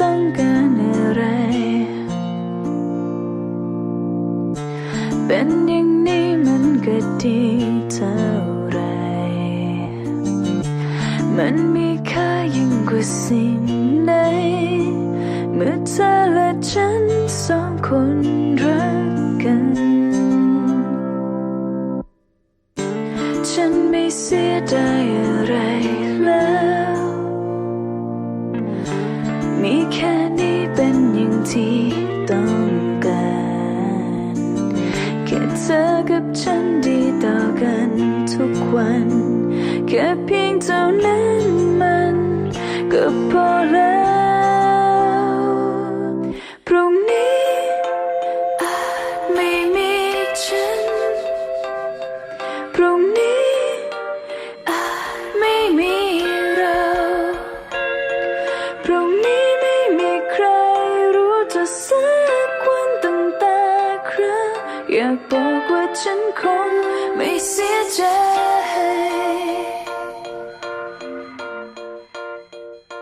ต้องการอะไร เป็นอย่างนี้มันก็ดีเท่าไร มันมีค่ายิ่งกว่าสิ่งใดเมื่อเธอและฉันสองคนรักกัน ฉันไม่เสียดายอะไร มีแค่นี้เป็นอย่างที่ต้องการแค่เธอกับฉันดีต่อกันทุกวัน แค่เพียงเท่านั้นมันก็พอแล้ว ควันตั้งแต่ครั้งอยากบอกว่าฉันคงไม่เสียใจ